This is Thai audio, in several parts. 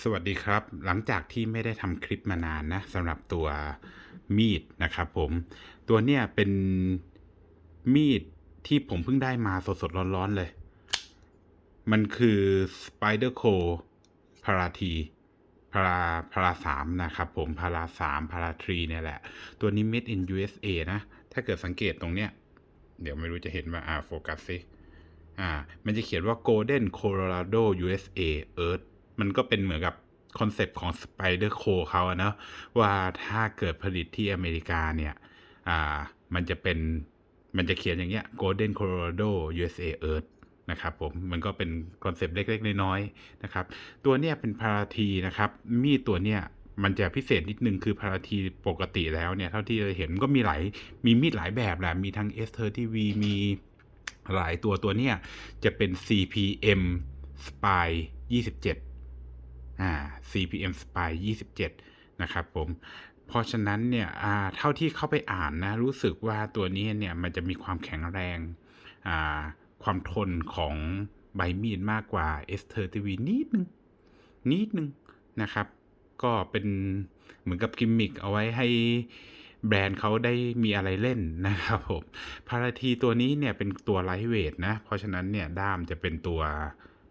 สวัสดีครับ หลังจากที่ไม่ได้ทำคลิปมานานนะสำหรับตัวมีดนะครับผมตัวเนี้ยเป็นมีดที่ผมเพิ่งได้มาสดๆร้อนๆเลย มันคือ Spider Co พาราทีพาราพาราสามนะครับผมพาราสามพาราทรีเนี่ยแหละ ตัวนี้ made in USA นะ ถ้าเกิดสังเกตตรงเนี้ย เดี๋ยวไม่รู้จะเห็นว่าอ่าโฟกัสสิอ่า มันจะเขียนว่า Golden Colorado USA Earth มันก็เป็นเหมือนกับคอนเซปต์ของ Spider Co เขาอะเนะว่าถ้าเกิดผลิตที่อเมริกาเนี่ย อ่า มันจะเป็น มันจะเขียนอย่างเงี้ย Golden Colorado USA Earth นะครับผม มันก็เป็นคอนเซปต์เล็ก ๆ น้อยๆนะครับ ตัวเนี้ยเป็นพาราทีนะครับ มีดตัวเนี้ยมันจะพิเศษนิดนึงคือพาราทีปกติแล้วเนี่ย เท่าที่เราเห็นก็มีหลาย มีมีดหลายแบบแหละ มีทั้ง S30V มีหลายตัวตัวเนี้ยจะเป็น CPM Spy 27 อ่า CPM Spy 27 นะครับผม เพราะฉะนั้นเนี่ยเท่าที่เข้าไปอ่านนะ รู้สึกว่าตัวนี้เนี่ยมันจะมีความแข็งแรงความทนของใบมีดมากกว่า S30V นิดนึง นิดนึงนะครับ ก็เป็นเหมือนกับกิมมิคเอาไว้ให้แบรนด์เขาได้มีอะไรเล่นนะครับผมพาราทีตัวนี้เนี่ยเป็นตัวไลท์เวทนะ เพราะฉะนั้นเนี่ยด้ามจะเป็นตัว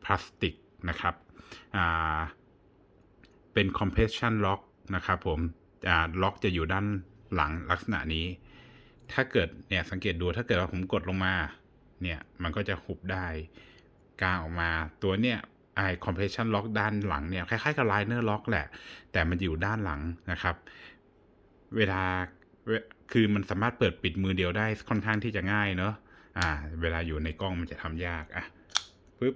พลาสติกนะครับ อ่า เป็น compression lock นะครับผมล็อกจะอยู่ด้านหลังลักษณะนี้ ถ้าเกิดเนี่ยสังเกตดูถ้าเกิดว่าผมกดลงมาเนี่ยมันก็จะหุบได้กางออกมาตัวเนี่ยไอ้ compression lock ด้านหลังเนี่ยคล้ายๆกับ liner lock แหละ แต่มันอยู่ด้านหลังนะครับ เวลาคือมันสามารถเปิดปิดมือเดียวได้ค่อนข้างที่จะง่ายเนอะอ่า เวลาอยู่ในกล้องมันจะทำยากอะปึ๊บ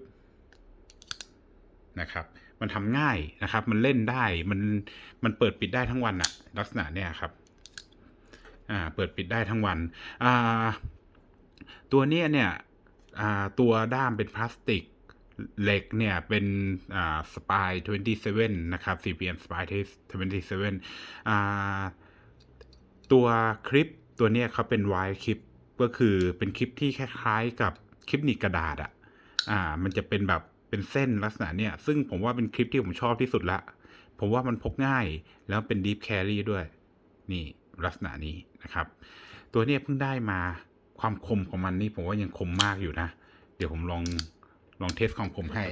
นะครับ มันทำง่ายนะครับ มันเล่นได้มันมันเปิดปิดได้ทั้งวันอะลักษณะเนี่ยครับอ่าเปิดปิดได้ทั้งวันอ่าตัวเนี้ยเนี่ยอ่าตัวด้ามเป็นพลาสติกเหล็กเนี่ยเป็นอ่าสปาย27 นะครับ CPM สปาย27อ่าตัวคลิปตัวเนี้ยเขาเป็นไวคลิปก็คือเป็นคลิปที่คล้ายๆกับคลิปหนีกระดาษอะอ่า มันจะเป็นแบบ เป็นเส้นลักษณะเนี่ย ซึ่งผมว่าเป็นคลิปที่ผมชอบที่สุดละ ผมว่ามันพกง่ายแล้วเป็น deep carry ด้วย นี่ลักษณะนี้นะครับ ตัวนี้เพิ่งได้มาความคมของมันนี่ผมว่ายังคมมากอยู่นะ เดี๋ยวผมลองลองเทสความคมให้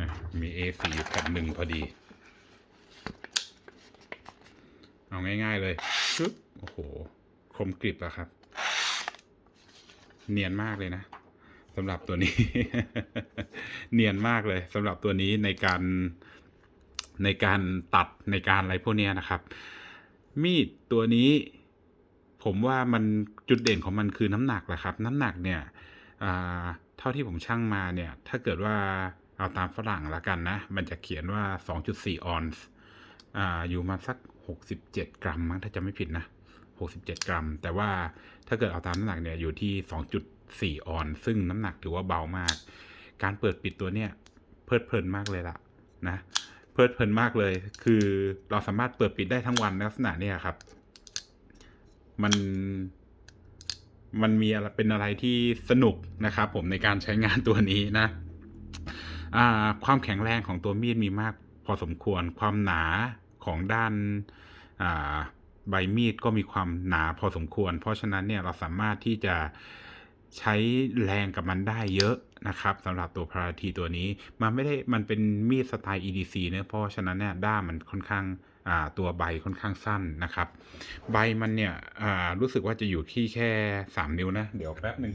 นะมี A4 อยู่แผ่นหนึ่งพอดี เอาง่าย ๆ เลยปึ๊บโอ้โห คมกริบแล้วครับ เนียนมากเลยนะสำหรับตัวนี้ เนียนมากเลยสำหรับตัวนี้ในการในการตัดในการอะไรพวกเนี้ยนะครับ มีดตัวนี้ ผมว่ามันจุดเด่นของมันคือน้ำหนักแหละครับ น้ำหนักเนี่ยเท่าที่ผมชั่งมาเนี่ย ถ้าเกิดว่าเอาตามฝรั่งละกันนะ มันจะเขียนว่า 2.4 ออนซ์อ่าอยู่มาสัก 67 กรัมมั้งถ้าจะไม่ผิดนะ 67 กรัม แต่ว่าถ้าเกิดเอาตามน้ำหนักเนี่ยอยู่ที่ 2.4 ออนซ์ซึ่งน้ำหนักถือว่าเบามาก การเปิดปิดตัวเนี่ยเพลิดเพลินมากเลยล่ะนะเพลิดเพลินมากเลย คือเราสามารถเปิดปิดได้ทั้งวันลักษณะเนี้ครับ มันมันมีอะไรเป็นอะไรที่สนุกนะครับผมในการใช้งานตัวนี้นะความแข็งแรงของตัวมีดมีมากพอสมควรความหนาของด้านอ่า ใบมีดก็มีความหนาพอสมควร เพราะฉะนั้นเนี่ยเราสามารถที่จะใช้แรงกับมันได้เยอะนะครับสำหรับตัวพาราทีตัวนี้ มันไม่ได้มันเป็นมีดสไตล์ EDC เนะเพราะฉะนั้นเนี่ยด้ามมันค่อนข้างตัวใบค่อนข้างสั้นนะครับ ใบมันเนี่ยรู้สึกว่าจะอยู่ที่แค่สามนิ้วนะ เดี๋ยวแป๊บหนึ่ง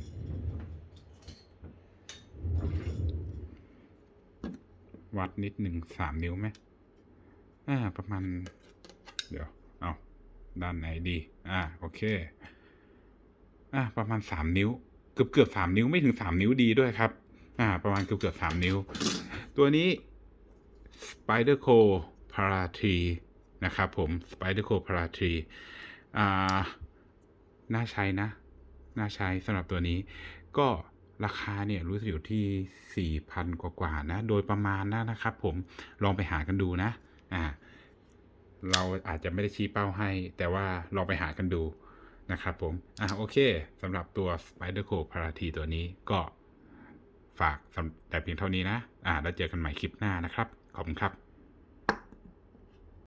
วัดนิดหนึ่งสามนิ้วไหมอ่าประมาณ เดี๋ยว เอา ด้านไหนดี อ่า โอเค อ่า ประมาณสามนิ้ว เกือบเกือบสามนิ้วไม่ถึงสามนิ้วดีด้วยครับ อ่า ประมาณเกือบเกือบสามนิ้ว ตัวนี้ Spider Co p a r a t r e นะครับผม Spider Co p a r a t r e อ่า น่าใช้นะ น่าใช้สำหรับตัวนี้ ก็ราคาเนี่ยรู้สึกอยู่ที่ 4,000 กว่าๆนะ โดยประมาณนะนะครับผม ลองไปหากันดูนะ อ่า เราอาจจะไม่ได้ชี้เป้าให้ แต่ว่าลองไปหากันดูนะครับผม อ่าโอเคสำหรับตัว Spider Co p a r a t ตัวนี้ก็ฝากแต่เพียงเท่านี้นะ อ่าแล้วเจอกันใหม่คลิปหน้านะครับ ขอบคุณครับ